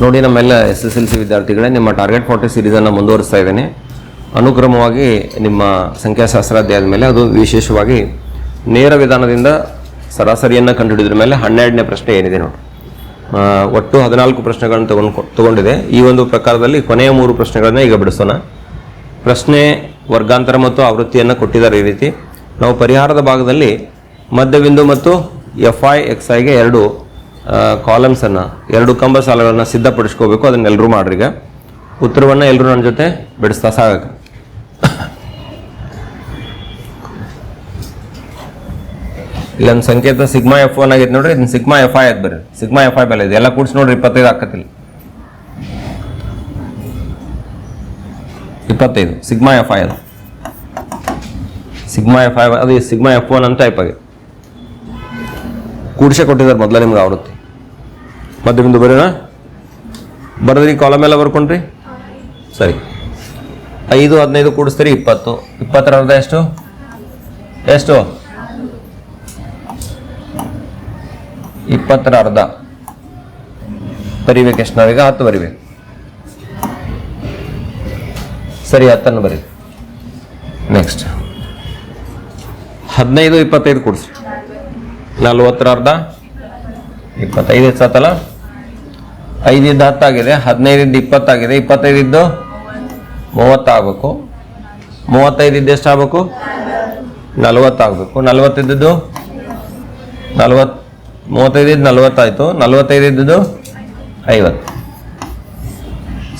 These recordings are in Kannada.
ನೋಡಿ, ನಮ್ಮೆಲ್ಲ ಎಸ್ ಎಸ್ ಎಲ್ ಸಿ ವಿದ್ಯಾರ್ಥಿಗಳೇ ನಿಮ್ಮ ಟಾರ್ಗೆಟ್ ಫಾರ್ಟಿ ಸೀರೀಸನ್ನು ಮುಂದುವರಿಸ್ತಾ ಇದ್ದೇನೆ. ಅನುಕ್ರಮವಾಗಿ ನಿಮ್ಮ ಸಂಖ್ಯಾಶಾಸ್ತ್ರ ಅಧ್ಯಾಯದ ಮೇಲೆ ಅದು ವಿಶೇಷವಾಗಿ ನೇರ ವಿಧಾನದಿಂದ ಸರಾಸರಿಯನ್ನು ಕಂಡುಹಿಡಿದ್ರ ಮೇಲೆ ಹನ್ನೆರಡನೇ ಪ್ರಶ್ನೆ ಏನಿದೆ ನೋಡಿ. ಒಟ್ಟು ಹದಿನಾಲ್ಕು ಪ್ರಶ್ನೆಗಳನ್ನು ತಗೊಂಡು ತಗೊಂಡಿದೆ. ಈ ಒಂದು ಪ್ರಕಾರದಲ್ಲಿ ಕೊನೆಯ ಮೂರು ಪ್ರಶ್ನೆಗಳನ್ನ ಈಗ ಬಿಡಿಸೋಣ. ಪ್ರಶ್ನೆ ವರ್ಗಾಂತರ ಮತ್ತು ಆವೃತ್ತಿಯನ್ನು ಕೊಟ್ಟಿದ್ದಾರೆ ಈ ರೀತಿ. ನಾವು ಪರಿಹಾರದ ಭಾಗದಲ್ಲಿ ಮಧ್ಯಬಿಂದು ಮತ್ತು ಎಫ್ ಐ ಎಕ್ಸ್ ಐಗೆ ಎರಡು ಕಾಲಮ್ಸನ್ನು ಎರಡು ಕಂಬ ಸಾಲುಗಳನ್ನು ಸಿದ್ಧಪಡಿಸ್ಕೋಬೇಕು ಅದನ್ನೆಲ್ಲರೂ ಮಾಡ್ರಿ ಈಗ ಉತ್ತರವನ್ನು ಎಲ್ಲರೂ ನನ್ನ ಜೊತೆ ಬಿಡಿಸ್ತಾ ಸಾಗಕ್ಕೆ. ಇಲ್ಲೊಂದು ಸಂಕೇತ ಸಿಗ್ಮಾ ಎಫ್ ಒನ್ ಆಗೈತೆ ನೋಡ್ರಿ ಇದನ್ನ ಸಿಗ್ಮಾ ಎಫ್ ಐ ಆಯ್ತು ಬರ್ರಿ. ಸಿಗ್ಮಾ ಎಫ್ ಐ ಬೆಲೆ ಇದೆ. ಎಲ್ಲ ಕೂಡಿಸಿ ನೋಡ್ರಿ ಇಪ್ಪತ್ತೈದು ಹಾಕತ್ತಿಲ್ಲ. ಇಪ್ಪತ್ತೈದು. ಸಿಗ್ಮಾ ಎಫ್ ಐ ಅದು. ಸಿಗ್ಮಾ ಎಫ್ ಐ ಅದು ಸಿಗ್ಮಾ ಎಫ್ ಒನ್ ಅಂತ ಟೈಪ್ ಆಗಿ. ಕೂಡಿಸೇ ಕೊಟ್ಟಿದ್ದಾರೆ ಮೊದಲ ನಿಮ್ಗೆ ಆವೃತ್ತಿ. ಮಧ್ಯಬಿಂದು ಬರೋಣ. ಬರೆದ್ರಿ ಕಾಲಮ್ ಎಲ್ಲ ಬರ್ಕೊಂಡ್ರಿ. ಸರಿ. ಐದು, ಹದಿನೈದು ಕೂಡಿಸ್ತೀರಿ, ಇಪ್ಪತ್ತು. ಇಪ್ಪತ್ತರ ಅರ್ಧ ಎಷ್ಟು? ಎಷ್ಟು? ಇಪ್ಪತ್ತರ ಅರ್ಧ ಬರಿಬೇಕು ಎಷ್ಟು ನಾವೀಗ? ಹತ್ತು ಬರಿಬೇಕು. ಸರಿ, ಹತ್ತನ್ನು ಬರಿ. ನೆಕ್ಸ್ಟ್ ಹದಿನೈದು, ಇಪ್ಪತ್ತೈದು ಕೊಡಿಸಿ ನಲ್ವತ್ತರ ಅರ್ಧ ಇಪ್ಪತ್ತೈದು ಹೆಚ್ಚತ್ತಲ್ಲ ಐದಿದ್ದು ಹತ್ತಾಗಿದೆ ಹದಿನೈದಿದ್ದು ಇಪ್ಪತ್ತಾಗಿದೆ. ಇಪ್ಪತ್ತೈದಿದ್ದು ಮೂವತ್ತಾಗಬೇಕು. ಮೂವತ್ತೈದಿದ್ದು ಎಷ್ಟು ಆಗಬೇಕು ನಲ್ವತ್ತಾಗಬೇಕು. ನಲ್ವತ್ತಿದ್ದದ್ದು ನಲ್ವತ್ತು ಮೂವತ್ತೈದಿದ್ದು ನಲ್ವತ್ತಾಯಿತು. ನಲ್ವತ್ತೈದಿದ್ದದ್ದು ಐವತ್ತು.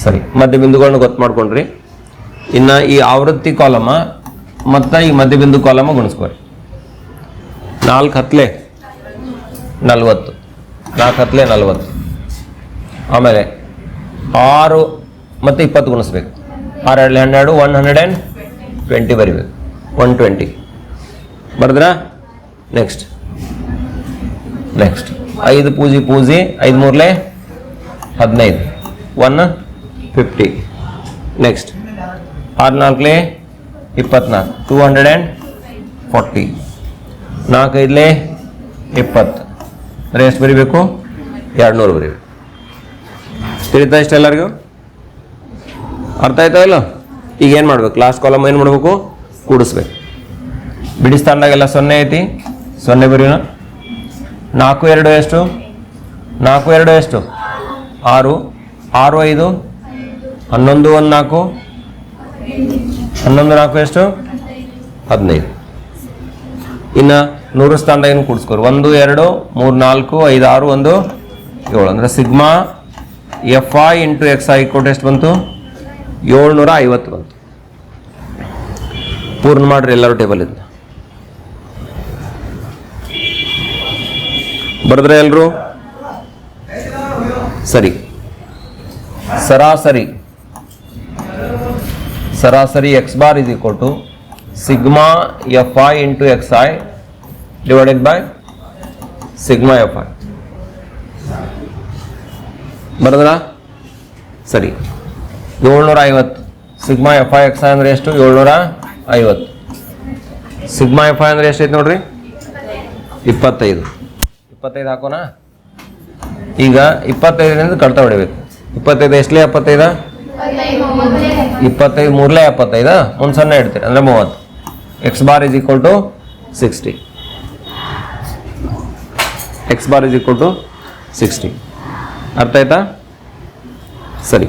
ಸರಿ ಮಧ್ಯ ಬಿಂದುಗಳನ್ನ ಗೊತ್ತು ಮಾಡ್ಕೊಂಡ್ರಿ. ಇನ್ನು ಈ ಆವೃತ್ತಿ ಕಾಲಮ, ಮತ್ತು ಈ ಮಧ್ಯಬಿಂದು ಕಾಲಮ ಗುಣಿಸ್ಕೊರಿ. ನಾಲ್ಕು ಹತ್ತಲೆ ನಲ್ವತ್ತು. ನಾಲ್ಕು ಹತ್ತಲೆ ನಲ್ವತ್ತು. ಆಮೇಲೆ ಆರು ಮತ್ತು ಇಪ್ಪತ್ತು ಗುಣಿಸ್ಬೇಕು. ಆರು ಹನ್ನೆರಡು ಒನ್ ಹಂಡ್ರೆಡ್ ಆ್ಯಂಡ್ ಟ್ವೆಂಟಿ ಬರಿಬೇಕು. ಒನ್ ಟ್ವೆಂಟಿ ಬರೆದ್ರಾ? ನೆಕ್ಸ್ಟ್ ನೆಕ್ಸ್ಟ್ ಐದು ಪೂಜಿ ಪೂಜಿ, ಐದು ಮೂರಲೆ ಹದಿನೈದು. ಒನ್ ಫಿಫ್ಟಿ ನೆಕ್ಸ್ಟ್ ಆರು ನಾಲ್ಕಲೆ ಇಪ್ಪತ್ನಾಲ್ಕು. ಟೂ ಹಂಡ್ರೆಡ್ ಆ್ಯಂಡ್ ಫಾರ್ಟಿ ನಾಲ್ಕೈದಲೆ ಇಪ್ಪತ್ತು. ಅಂದರೆ ಎಷ್ಟು ಬರಿಬೇಕು? ಎರಡು ನೂರು ಬರಿಬೇಕು. ತಿಳಿತಾ ಇಷ್ಟ ಎಲ್ಲರಿಗೂ? ಅರ್ಥ ಆಯ್ತಾ ಇಲ್ಲ ಈಗ ಏನು ಮಾಡ್ಬೇಕು? ಲಾಸ್ಟ್ ಕಾಲಮ್ ಏನು ಮಾಡಬೇಕು? ಕೂಡಿಸ್ಬೇಕು. ಬಿಡಿಸ್ತಾಂಡಾಗೆಲ್ಲ ಸೊನ್ನೆ ಐತಿ. ಸೊನ್ನೆ ಬರೀನ ನಾಲ್ಕು, ಎರಡು ಎಷ್ಟು? ನಾಲ್ಕು, ಎರಡು ಎಷ್ಟು? ಆರು. ಆರು, ಐದು. ಹನ್ನೊಂದು, ಒಂದು, ನಾಲ್ಕು. ಹನ್ನೊಂದು, ನಾಲ್ಕು ಎಷ್ಟು? ಹದಿನೈದು. ಇನ್ನು ನೂರು ಸ್ಥಾನದಾಗ ಏನು ಕೂಡಿಸ್ಕೋರು ಒಂದು, ಎರಡು, ಮೂರು, ನಾಲ್ಕು, ಐದು, ಆರು, ಒಂದು, ಏಳು. ಅಂದರೆ sigma F I into X I ಕೊಟ್ಟು ಎಷ್ಟು ಬಂತು? ಏಳ್ನೂರ ಐವತ್ತು ಬಂತು. ಪೂರ್ಣ ಮಾಡ್ರಿ ಎಲ್ಲರೂ ಟೇಬಲ್ ಇದ್ದ ಬರೆದ್ರೆ ಎಲ್ಲರೂ ಸರಿ. ಸರಾಸರಿ. ಸರಾಸರಿ X bar is equal to sigma F I into X I divided by sigma F I ಬರದ್ರ? ಸರಿ. ಏಳ್ನೂರ ಐವತ್ತು sigma F I X I ಅಂದ್ರೆ ಎಷ್ಟು? ಏಳ್ನೂರ ಐವತ್ತು ಸಿಗ್ಮಾ ಎಫ್ ಐ ಅಂದ್ರೆ ಎಷ್ಟೈತೆ ನೋಡ್ರಿ? ಇಪ್ಪತ್ತೈದು. ಇಪ್ಪತ್ತೈದು ಹಾಕೋಣ ಈಗ ಇಪ್ಪತ್ತೈದರಿಂದ ಕಡ್ತಾ ಹೊಡಿಬೇಕು. ಇಪ್ಪತ್ತೈದು ಎಷ್ಟಲೇ ಎಪ್ಪತ್ತೈದ? ಇಪ್ಪತ್ತೈದು ಮೂರಲೇ ಎಪ್ಪತ್ತೈದ? ಒಂದು ಸೊನ್ನೆ ಇಡ್ತೀರಿ, ಅಂದರೆ ಮೂವತ್ತು. X bar is equal to sixty X bar is equal to sixty ಅರ್ಥ ಆಯ್ತಾ? ಸರಿ.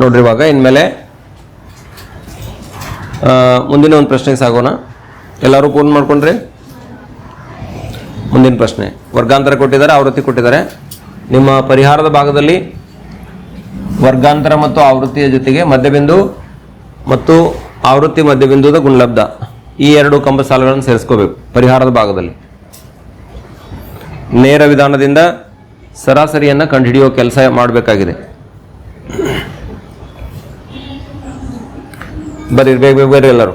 ನೋಡ್ರಿ ಇವಾಗ, ಇನ್ಮೇಲೆ ಮುಂದಿನ ಒಂದು ಪ್ರಶ್ನೆಗೆ ಸಾಗೋಣ. ಎಲ್ಲರೂ ಫೋನ್ ಮಾಡ್ಕೊಂಡ್ರಿ? ಮುಂದಿನ ಪ್ರಶ್ನೆ. ವರ್ಗಾಂತರ ಕೊಟ್ಟಿದ್ದಾರೆ, ಆವೃತ್ತಿ ಕೊಟ್ಟಿದ್ದಾರೆ. ನಿಮ್ಮ ಪರಿಹಾರದ ಭಾಗದಲ್ಲಿ ವರ್ಗಾಂತರ ಮತ್ತು ಆವೃತ್ತಿಯ ಜೊತೆಗೆ ಮಧ್ಯಬಿಂದು ಮತ್ತು ಆವೃತ್ತಿ ಮಧ್ಯಬಿಂದುದ ಗುಣಲಬ್ಧ. ಈ ಎರಡು ಕಂಬ ಸಾಲುಗಳನ್ನು ಸೇರಿಸ್ಕೋಬೇಕು, ಪರಿಹಾರದ ಭಾಗದಲ್ಲಿ. ನೇರ ವಿಧಾನದಿಂದ ಸರಾಸರಿಯನ್ನು ಕಂಡುಹಿಡಿಯುವ ಕೆಲಸ ಮಾಡಬೇಕಾಗಿದೆ. ಬರ್ರಿ ಬೇಗ ಬೇಗ ಬೇರೆ ಎಲ್ಲರೂ.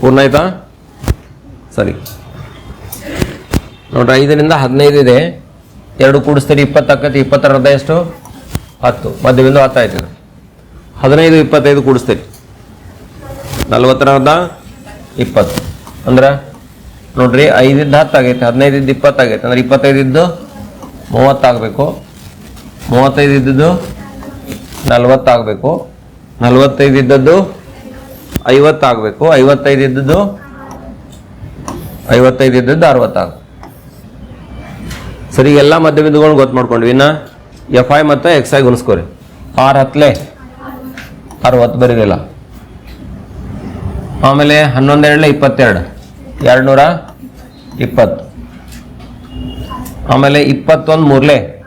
ಪೂರ್ಣ ಆಯ್ತಾ? ಸರಿ. ನೋಡ್ರಿ, ಐದರಿಂದ ಹದಿನೈದು ಇದೆ. ಎರಡು ಕೂಡಿಸ್ತೀರಿ ಇಪ್ಪತ್ತು ಆಕತಿ ಇಪ್ಪತ್ತರ ಅರ್ಧ ಎಷ್ಟು? ಹತ್ತು. ಮಧ್ಯಬಿಂದು ಹತ್ತು ಆಯ್ತು. ಹದಿನೈದು, ಇಪ್ಪತ್ತೈದು ಕೂಡಿಸ್ತೀರಿ. ನಲ್ವತ್ತರ ಅರ್ಧ ಇಪ್ಪತ್ತು. ಅಂದ್ರೆ, ನೋಡ್ರಿ ಐದಿಂದ ಹತ್ತು ಆಗೈತೆ. ಹದಿನೈದಿದ್ದು ಇಪ್ಪತ್ತು ಆಗೈತೆ. ಅಂದ್ರೆ ಇಪ್ಪತ್ತೈದಿದ್ದು ಮೂವತ್ತಾಗಬೇಕು ಮೂವತ್ತೈದು ಇದ್ದದ್ದು ನಲ್ವತ್ತಾಗಬೇಕು ನಲ್ವತ್ತೈದು ಇದ್ದದ್ದು ಐವತ್ತಾಗಬೇಕು. ಐವತ್ತೈದು ಇದ್ದದ್ದು ಐವತ್ತೈದು ಇದ್ದದ್ದು ಅರವತ್ತಾಗ. ಸರಿ, ಎಲ್ಲ ಮಧ್ಯ ಬಿಂದುಗಳನ್ನ ಗೊತ್ತು ಮಾಡ್ಕೊಂಡ್ವಿ. ಇನ್ನು ಎಫ್ ಐ ಮತ್ತು ಎಕ್ಸ್ ಐ ಗುಣಿಸ್ಕೋರಿ. ಆರು ಹತ್ತಲೆ ಅರವತ್ತು ಬರೀರಿಲ್ಲ ಆಮೇಲೆ ಹನ್ನೊಂದೆರಡಲೆ ಇಪ್ಪತ್ತೆರಡು. ಎರಡು ನೂರ ಇಪ್ಪತ್ತು. ಆಮೇಲೆ ಇಪ್ಪತ್ತೊಂದು ಮೂರಲೆ.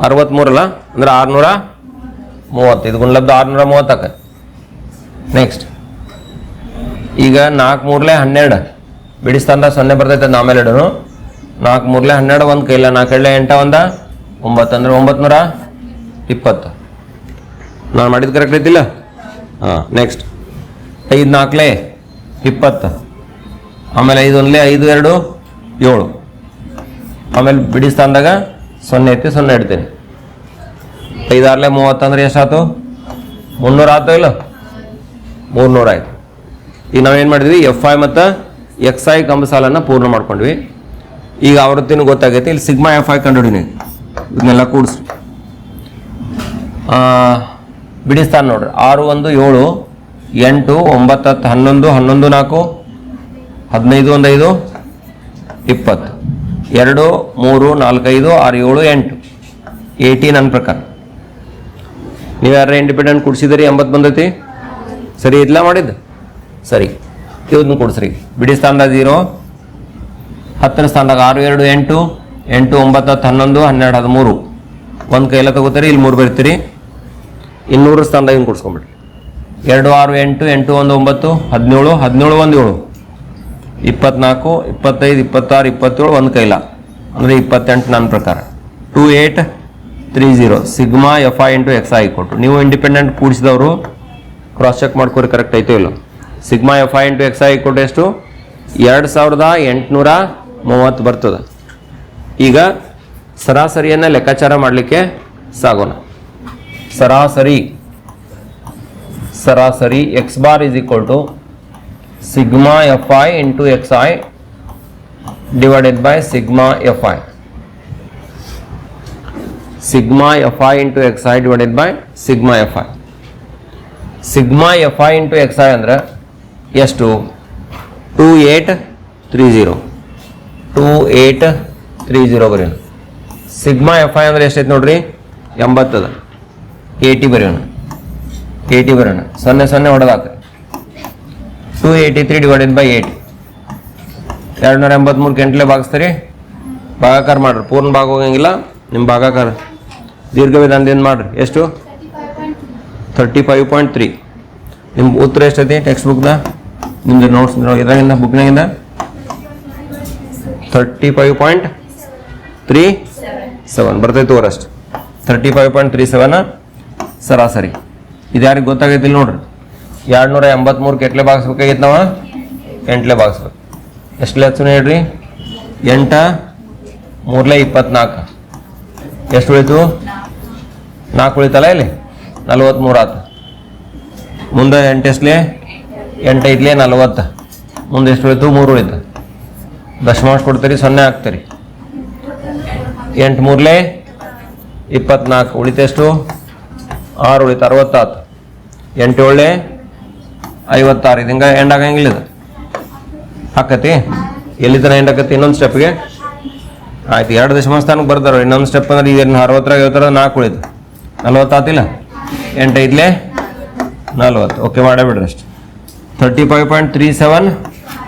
ಅರವತ್ತ್ಮೂರಲ್ಲ? ಅಂದ್ರೆ ಆರುನೂರ ಮೂವತ್ತು. ಇದು ಗುಣಲಬ್ಧ ಆರುನೂರ ಮೂವತ್ತಕ್ಕೆ. ನೆಕ್ಸ್ಟ್ ಈಗ ನಾಲ್ಕು ಮೂರಲೆ ಹನ್ನೆರಡು. ಬಿಡಿಸ್ತಂದ ಸೊನ್ನೆ ಬರ್ತೈತೆ ಅದು ಆಮೇಲೆ ಇಡೋನು ನಾಲ್ಕು ಮೂರಲೆ ಹನ್ನೆರಡು ಒಂದು ಕೈಲ ನಾಲ್ಕು ಎಳ್ಳೆ ಎಂಟ ಒಂದ. ಒಂಬತ್ತು ಅಂದ್ರೆ ಒಂಬತ್ತು ಇಪ್ಪತ್ತು. ನಾನು ಮಾಡಿದ್ದು ಕರೆಕ್ಟ್ ಐತಿಲ್ಲ? ಹಾಂ. ನೆಕ್ಸ್ಟ್ ಐದು ನಾಲ್ಕಲೆ ಇಪ್ಪತ್ತು. ಆಮೇಲೆ ಐದು ಒಂದಲೇ ಐದು ಎರಡು ಏಳು. ಆಮೇಲೆ ಬಿಡಿಸ್ತಂದಾಗ ಸೊನ್ನೆ ಐತಿ ಸೊನ್ನೆ ಇಡ್ತೀನಿ. ಐದಾರಲೆ ಮೂವತ್ತಂದ್ರೆ ಎಷ್ಟಾಯ್ತು ಮುನ್ನೂರು ಆಯ್ತು ಇಲ್ಲ? ಮೂರ್ನೂರು ಆಯ್ತು ಈಗ ನಾವೇನು ಮಾಡಿದ್ವಿ? ಎಫ್ ಐ ಮತ್ತು ಎಕ್ಸ್ ಐ ಕಂಬ ಸಾಲನ್ನು ಪೂರ್ಣ ಮಾಡ್ಕೊಂಡ್ವಿ. ಈಗ ಆವೃತ್ತಿನೂ ಗೊತ್ತಾಗೈತೆ. ಇಲ್ಲಿ ಸಿಗ್ಮಾ ಎಫ್ ಐ ಕಂಡುಹಿಡಿನಿ. ಇದನ್ನೆಲ್ಲ ಕೂಡಿಸಿ. ಬಿಡಿಸ್ತಾನೆ ನೋಡ್ರಿ. ಆರು ಒಂದು ಏಳು, ಎಂಟು, ಒಂಬತ್ತು, ಹತ್ತು, ಹನ್ನೊಂದು ಹನ್ನೊಂದು ನಾಲ್ಕು, ಹದಿನೈದು ಒಂದು ಐದು ಇಪ್ಪತ್ತು. ಎರಡು, ಮೂರು, ನಾಲ್ಕೈದು, ಆರು, ಏಳು, ಎಂಟು. ಏಯ್ಟಿ ನನ್ನ ಪ್ರಕಾರ. ನೀವು ಯಾರು ಇಂಡಿಪೆಂಡೆಂಟ್ ಕೊಡಿಸಿದ್ರಿ ಎಂಬತ್ತು ಬಂದೈತಿ? ಸರಿ ಇಲ್ಲ ಮಾಡಿದ್ದು? ಸರಿ. ಇವನ್ನ ಕೊಡ್ಸ್ರಿ ಬಿಡಿ ಸ್ಥಾನದಾಗ ಜೀರೋ ಹತ್ತರ ಸ್ಥಾನದಾಗ ಆರು, ಎರಡು, ಎಂಟು ಎಂಟು, ಒಂಬತ್ತು, ಹತ್ತು, ಹನ್ನೊಂದು, ಹನ್ನೆರಡು, ಹದಿಮೂರು. ಒಂದು ಕೈಲ ತಗೋತೀರಿ, ಇಲ್ಲಿ ಮೂರು ಬರ್ತೀರಿ. ಇನ್ನೂರು ಸ್ಥಾನದಾಗ ಹಿಂಗೆ ಕೊಡ್ಸ್ಕೊಂಬಿಡ್ರಿ. ಎರಡು, ಆರು, ಎಂಟು ಎಂಟು, ಒಂದು, ಒಂಬತ್ತು, ಹದಿನೇಳು ಹದಿನೇಳು, ಒಂದು, ಏಳು. ಇಪ್ಪತ್ನಾಲ್ಕು, ಇಪ್ಪತ್ತೈದು, ಇಪ್ಪತ್ತಾರು, ಇಪ್ಪತ್ತೇಳು, ಒಂದು ಕೈಲ. ಅಂದರೆ ಇಪ್ಪತ್ತೆಂಟು ನನ್ನ ಪ್ರಕಾರ. Two eight three, zero. Sigma, F, I, into X, I ಕೊಟ್ಟು ನೀವು ಇಂಡಿಪೆಂಡೆಂಟ್ ಕೂಡಿಸಿದವರು ಕ್ರಾಸ್ ಚೆಕ್ ಮಾಡ್ಕೊರಿ ಕರೆಕ್ಟ್ ಐತೋ ಇಲ್ಲ? Sigma F I into X I ಕೊಟ್ಟು ಎಷ್ಟು? ಎರಡು ಸಾವಿರದ ಎಂಟುನೂರ ಮೂವತ್ತು ಬರ್ತದೆ. ಈಗ ಸರಾಸರಿಯನ್ನು ಲೆಕ್ಕಾಚಾರ ಮಾಡಲಿಕ್ಕೆ ಸಾಗೋಣ. ಸರಾಸರಿ ಸರಾಸರಿ X bar is equal to sigma F I into X I divided by sigma F I sigma F I into X I divided by sigma F I sigma F I into X I ಅಂದರೆ ಎಷ್ಟು? Two eight three zero two eight three zero ಬರೀ ಸಿಗ್ಮಾ ಎಫ್ ಐ ಅಂದರೆ ಎಷ್ಟೈತೆ ನೋಡ್ರಿ? ಎಂಬತ್ತದ. ಏಯ್ಟಿ ಬರೆಯೋಣ. ಕೆ ಟಿ ಬರೆಯೋಣ. ಸೊನ್ನೆ ಸೊನ್ನೆ ಹೊಡೆದಾಕ. Two eighty three divided by eight ಎರಡು ನೂರ ಎಂಬತ್ಮೂರು ಗಂಟ್ಲೆ ಭಾಗಿಸ್ತೀರಿ. ಭಾಗಾಕಾರ ಮಾಡ್ರಿ. ಪೂರ್ಣ ಭಾಗ ಹೋಗಂಗಿಲ್ಲ. ನಿಮ್ಮ ಭಾಗಾಕಾರ. ದೀರ್ಘ ವಿಧಾನದಿಂದ ಮಾಡ್ರಿ? ಎಷ್ಟು? ಥರ್ಟಿ ಫೈವ್ ಪಾಯಿಂಟ್ ತ್ರೀ ನಿಮ್ಮ ಉತ್ತರ ಎಷ್ಟೈತಿ ಟೆಕ್ಸ್ಟ್ ಬುಕ್ದ ನಿಮ್ದು ನೋಟ್ಸ್ ಇದ್ರಾಗಿಂದ ಬುಕ್ನಾಗಿಂದ thirty five point three seven ಬರ್ತೈತೆ ಅಷ್ಟು. Thirty five point three seven ಸರಾಸರಿ. ಇದು ಯಾರಿಗೆ ಗೊತ್ತಾಗೈತಿಲ್ಲ ನೋಡ್ರಿ. ಎರಡು ನೂರ ಎಂಬತ್ಮೂರು ಕೆಟ್ಲೆ ಬಾಗಿಸ್ಬೇಕಾಗಿತ್ತು ನಾವು? ಎಂಟ್ಲೆ ಬಾಗಿಸ್ಬೇಕು ಎಷ್ಟಲೆ ಹಚ್ಚು ಹೇಳ್ರಿ? ಎಂಟ, ಮೂರಲೆ ಇಪ್ಪತ್ನಾಲ್ಕು. ಎಷ್ಟು ಉಳಿತು? ನಾಲ್ಕು ಉಳಿತಲ್ಲ ಇಲ್ಲಿ? ನಲ್ವತ್ತ್ಮೂರು ಆತು ಮುಂದೆ ಎಂಟು ಎಷ್ಟಲೆ ಎಂಟು ಐತ್ಲೆ ನಲ್ವತ್ತು. ಮುಂದೆ ಎಷ್ಟು ಉಳಿತು? ಮೂರು ಉಳಿತು. ದಶಮಾಂಶ ಕೊಡ್ತೀರಿ, ಸೊನ್ನೆ ಹಾಕ್ತೀರಿ. ಎಂಟು ಮೂರ್ಲೆ, ಇಪ್ಪತ್ನಾಲ್ಕು. ಉಳಿತೆಷ್ಟು ಆರು ಉಳಿತು, ಅರವತ್ತಾತು. ಎಂಟು ಏಳೆ, ಐವತ್ತಾರು. ಇದು ಹಿಂಗೆ ಎಂಡ್ ಆಗಂಗಿಲ್ಲ ಇದು. ಹಾಕತಿ ಎಲ್ಲಿ ತನ ಎಂಡ್ ಆಕತಿ ಇನ್ನೊಂದು ಸ್ಟೆಪ್ಗೆ ಆಯ್ತು, ಎರಡು ದಶಮಾಂಶ ಸ್ಥಾನಕ್ಕೆ ಬರ್ತಾರ. ಇನ್ನೊಂದು ಸ್ಟೆಪ್ ಅಂದ್ರೆ ಈಗ ಅರವತ್ತರಾಗ ಐವತ್ತರ ನಾಲ್ಕು ಉಳಿತು. ನಲ್ವತ್ತಾತಿಲ್ಲ? ಎಂಟು ಐದ್ಲೆ ನಲ್ವತ್ತು. ಓಕೆ ಮಾಡೇ ಬಿಡ್ರಿ ಅಷ್ಟು thirty five point three seven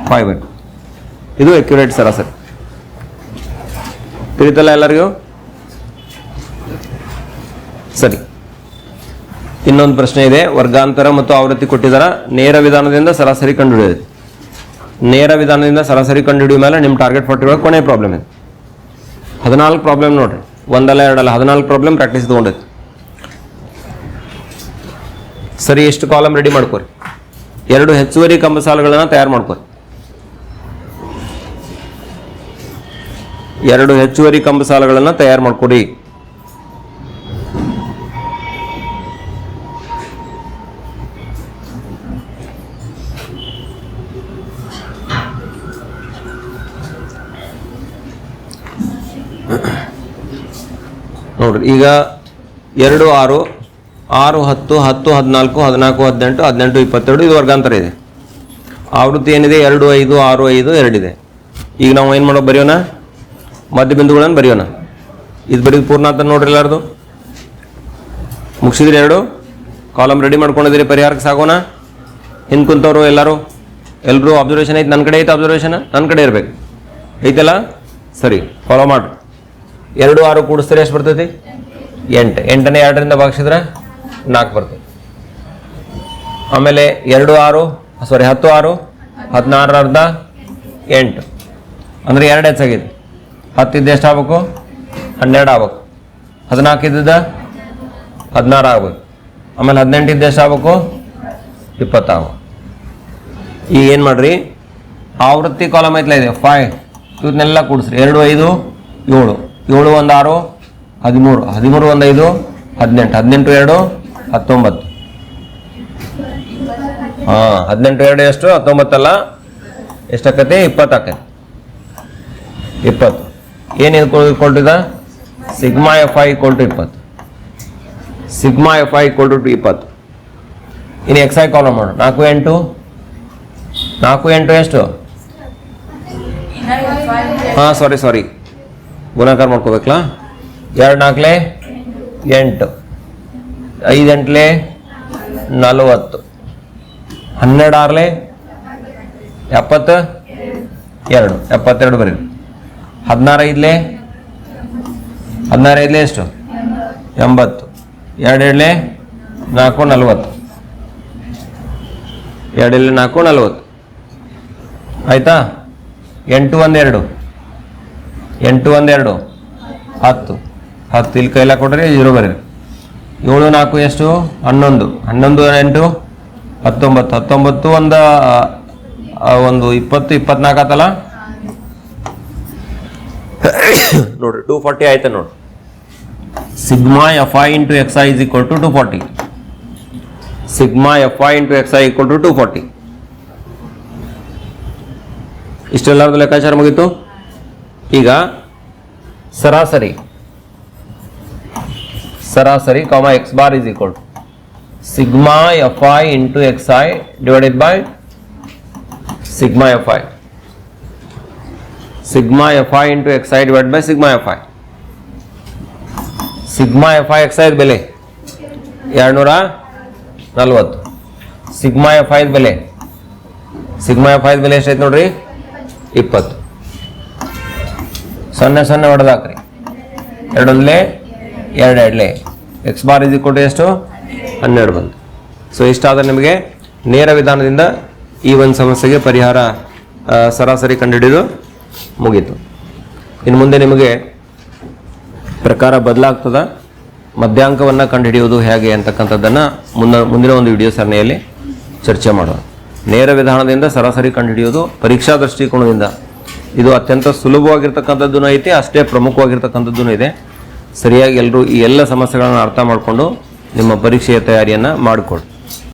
five eight ಇದು ಅಕ್ಯುರೇಟ್ ಸರಾಸರಿ ತಿಳಿತಲ್ಲ ಎಲ್ಲರಿಗೂ? ಸರಿ. ಇನ್ನೊಂದು ಪ್ರಶ್ನೆ ಇದೆ. ವರ್ಗಾಂತರ ಮತ್ತು ಆವೃತ್ತಿ ಕೊಟ್ಟಿದ್ದಾರ ನೇರ ವಿಧಾನದಿಂದ ಸರಾಸರಿ ಕಂಡುಹಿಡಿಯೋದು. ನೇರ ವಿಧಾನದಿಂದ ಸರಾಸರಿ ಕಂಡುಹಿಡಿಯೋ ಮೇಲೆ ನಿಮ್ಮ ಟಾರ್ಗೆಟ್ ಫಾರ್ಟಿ ಒಳಗೆ ಕೊನೆ ಪ್ರಾಬ್ಲಮ್ ಇದೆ. ಹದಿನಾಲ್ಕು ಪ್ರಾಬ್ಲಮ್ ನೋಡ್ರಿ. ಒಂದಲ್ಲ ಎರಡಲ್ಲ, ಹದಿನಾಲ್ಕು ಪ್ರಾಬ್ಲಮ್ ಪ್ರಾಕ್ಟೀಸ್ ತೊಗೊಂಡೈತಿ ಸರಿ, ಎಷ್ಟು ಕಾಲಮ್ ರೆಡಿ ಮಾಡ್ಕೊರಿ? ಎರಡು ಹೆಚ್ಚುವರಿ ಕಂಬ ಸಾಲುಗಳನ್ನು ತಯಾರು ಮಾಡ್ಕೊರಿ. ಎರಡು ಹೆಚ್ಚುವರಿ ಕಂಬ ಸಾಲುಗಳನ್ನು ತಯಾರು ಮಾಡ್ಕೊಡಿ. ನೋಡ್ರಿ, ಈಗ ಎರಡು, ಆರು ಆರು, ಹತ್ತು ಹತ್ತು, ಹದಿನಾಲ್ಕು ಹದಿನಾಲ್ಕು, ಹದಿನೆಂಟು ಹದಿನೆಂಟು, ಇಪ್ಪತ್ತೆರಡು ಇದು ವರ್ಗಾಂತರ ಇದೆ. ಆವೃತ್ತಿ ಏನಿದೆ? ಎರಡು, ಐದು, ಆರು, ಐದು, ಎರಡಿದೆ. ಈಗ ನಾವು ಏನು ಮಾಡೋ ಬರೆಯೋಣ? ಮಧ್ಯ ಬಿಂದುಗಳನ್ನು ಬರೆಯೋಣ. ಇದು ಬರೀದು ಪೂರ್ಣ ಅಂತ ನೋಡ್ರಿ ಎಲ್ಲಾರ್ದು. ಮುಗಿಸಿದ್ರಿ ಎರಡು. ಕಾಲಮ್ ರೆಡಿ ಮಾಡ್ಕೊಂಡಿದ್ದೀರಿ, ಪರಿಹಾರಕ್ಕೆ ಸಾಗೋಣ. ಹಿಂದೆ ಕುಂತವ್ರು ಎಲ್ಲರೂ? ಎಲ್ಲರೂ ಅಬ್ಸರ್ವೇಷನ್ ಐತೆ? ನನ್ನ ಕಡೆ ಐತೆ ಅಬ್ಸರ್ವೇಷನ್ ನನ್ನ ಕಡೆ ಇರಬೇಕು. ಐತಲ್ಲ? ಸರಿ ಫಾಲೋ ಮಾಡ್ರಿ. ಎರಡು, ಆರು ಕೂಡಿಸ್ತಾರೆ, ಎಷ್ಟು ಬರ್ತೈತಿ? ಎಂಟು. ಎಂಟನೇ ಎರಡರಿಂದ ಭಾಗಿಸಿದ್ರೆ? ನಾಲ್ಕು ಬರ್ತದೆ. ಆಮೇಲೆ ಎರಡು ಆರು ಸಾರಿ ಹತ್ತು ಆರು ಹದಿನಾರರ ಅರ್ಧ, ಎಂಟು. ಅಂದರೆ ಎರಡು ಹೆಚ್ಚಾಗಿದೆ ಹತ್ತಿದ್ದು ಎಷ್ಟು ಆಗ್ಬೇಕು? ಹನ್ನೆರಡು ಆಗ್ಬೇಕು. ಹದಿನಾಲ್ಕು ಇದ್ದಿದ್ದ ಹದಿನಾರು ಆಗ್ಬೇಕು ಆಮೇಲೆ ಹದಿನೆಂಟು ಇದ್ದ ಎಷ್ಟು ಆಗ್ಬೇಕು? ಇಪ್ಪತ್ತಾಗಬೇಕು ಈಗ ಏನು ಮಾಡ್ರಿ? ಆವೃತ್ತಿ ಕಾಲಮ್ ಐತ್ಲ ಇದೆ? ಫೈವ್ ಇವನ್ನೆಲ್ಲ ಕೂಡಿಸ್ರಿ. ಎರಡು, ಐದು, ಏಳು. ಏಳು, ಒಂದು, ಆರು, ಹದಿಮೂರು. ಹದಿಮೂರು, ಒಂದು, ಐದು, ಹದಿನೆಂಟು. ಹದಿನೆಂಟು, ಎರಡು ಹತ್ತೊಂಬತ್ತು. ಹಾಂ, ಹದಿನೆಂಟು ಎರಡು ಎಷ್ಟು, ಹತ್ತೊಂಬತ್ತಲ್ಲ? ಎಷ್ಟಾಕತಿ ಇಪ್ಪತ್ತು ಆಕೈತಿ ಇಪ್ಪತ್ತು. ಏನು ಕೊಟ್ಟಿದ ಸಿಗ್ಮಾ ಎಫ್ ಐ ಕೊಲ್ಟು ಇಪ್ಪತ್ತು. ಸಿಗ್ಮಾ ಎಫ್ ಐ ಕೊಲ್ಟು ಟು ಇಪ್ಪತ್ತು. ಇನ್ನು ಎಕ್ಸ್ ಐ ಕಾಲಮ್ ಮಾಡು ನಾಲ್ಕು ಎಂಟು? ನಾಲ್ಕು ಎಂಟು ಎಷ್ಟು? ಹಾಂ ಸಾರಿ ಸಾರಿ ಗುಣಾಕಾರ ಮಾಡ್ಕೋಬೇಕಲ್ಲ? ಎರಡು ನಾಲ್ಕಲೆ? ಎಂಟು. ಐದು ಗಂಟ್ಲೆ ನಲವತ್ತು. ಹನ್ನೆರಡು ಆರ್ಲೆ ಎಪ್ಪತ್ತು, ಎರಡು. ಎಪ್ಪತ್ತೆರಡು ಬರೀ ಹದಿನಾರು ಐದ್ಲೆ ಹದಿನಾರು ಐದ್ಲೆ ಎಷ್ಟು? ಎಂಬತ್ತು. ಎರಡು ಎರಡ್ಲೆ ನಾಲ್ಕು ನಲ್ವತ್ತು. ಎರಡಲ್ಲಿ ನಾಲ್ಕು ನಲ್ವತ್ತು. ಆಯಿತಾ? ಎಂಟು ಒಂದೆರಡು. ಎಂಟು ಒಂದೆರಡು. ಹತ್ತು. ಹತ್ತು ಇಲ್ಲಿ ಕೈಲ ಕೊಡ್ರಿ ಜೀರೋ ಬರೀರಿ. ಏಳು ನಾಲ್ಕು ಎಷ್ಟು? ಹನ್ನೊಂದು. ಹನ್ನೊಂದು ಎಂಟು? ಹತ್ತೊಂಬತ್ತು. ಹತ್ತೊಂಬತ್ತು ಒಂದು ಒಂದು ಇಪ್ಪತ್ತು ಇಪ್ಪತ್ನಾಲ್ಕು ಆತಲ್ಲ? ನೋಡ್ರಿ ಟೂ ಫಾರ್ಟಿ ಆಯ್ತು ನೋಡ್ರಿ sigma F I into X I is equal to two forty sigma F I into X I equal to two forty ಇಷ್ಟೆಲ್ಲರದ್ದು ಲೆಕ್ಕಾಚಾರ ಮುಗೀತು. ಈಗ ಸರಾಸರಿ. ಸರಾಸರಿ ಕಾಮ X bar is equal to sigma F I into X I divided by sigma F I sigma F I into X I divide by sigma F I sigma F I X ಐದು ಬೆಲೆ. ಎರಡುನೂರ ನಲ್ವತ್ತು. ಸಿಗ್ಮಾ ಎಫ್ ಐದು ಬೆಲೆ. ಸಿಗ್ಮಾ ಎಫ್ ಐದು ಬೆಲೆ ಎಷ್ಟೈತೆ ನೋಡ್ರಿ? ಇಪ್ಪತ್ತು. ಸೊನ್ನೆ ಸೊನ್ನೆ ಹೊಡೆದಾಕ್ರಿ. ಎರಡೊಂದ್ಲೆ, ಎರಡೆರಡ್ಲೆ. ಎಕ್ಸ್ ಬಾರ್ ಇದು ಕೊಟ್ಟು ಎಷ್ಟು? ಹನ್ನೆರಡು ಬಂತು. ಸೊ ಇಷ್ಟಾದ ನಿಮಗೆ ನೇರ ವಿಧಾನದಿಂದ ಈ ಒಂದು ಸಮಸ್ಯೆಗೆ ಪರಿಹಾರ ಸರಾಸರಿ ಕಂಡುಹಿಡಿದು ಮುಗೀತು. ಇನ್ನು ಮುಂದೆ ನಿಮಗೆ ಪ್ರಕಾರ ಬದಲಾಗ್ತದ, ಮಧ್ಯಾಂಕವನ್ನು ಕಂಡುಹಿಡಿಯುವುದು ಹೇಗೆ ಅಂತಕ್ಕಂಥದ್ದನ್ನು ಮುನ್ನ ಮುಂದಿನ ಒಂದು ವಿಡಿಯೋ ಸರಣಿಯಲ್ಲಿ ಚರ್ಚೆ ಮಾಡೋಣ. ನೇರ ವಿಧಾನದಿಂದ ಸರಾಸರಿ ಕಂಡುಹಿಡಿಯೋದು ಪರೀಕ್ಷಾ ದೃಷ್ಟಿಕೋನದಿಂದ ಇದು ಅತ್ಯಂತ ಸುಲಭವಾಗಿರ್ತಕ್ಕಂಥದ್ದು ಐತಿ, ಅಷ್ಟೇ ಪ್ರಮುಖವಾಗಿರ್ತಕ್ಕಂಥದ್ದು ಇದೆ. ಸರಿಯಾಗಿ ಎಲ್ಲರೂ ಈ ಎಲ್ಲ ಸಮಸ್ಯೆಗಳನ್ನು ಅರ್ಥ ಮಾಡಿಕೊಂಡು ನಿಮ್ಮ ಪರೀಕ್ಷೆಯ ತಯಾರಿಯನ್ನು ಮಾಡಿಕೊಡಿ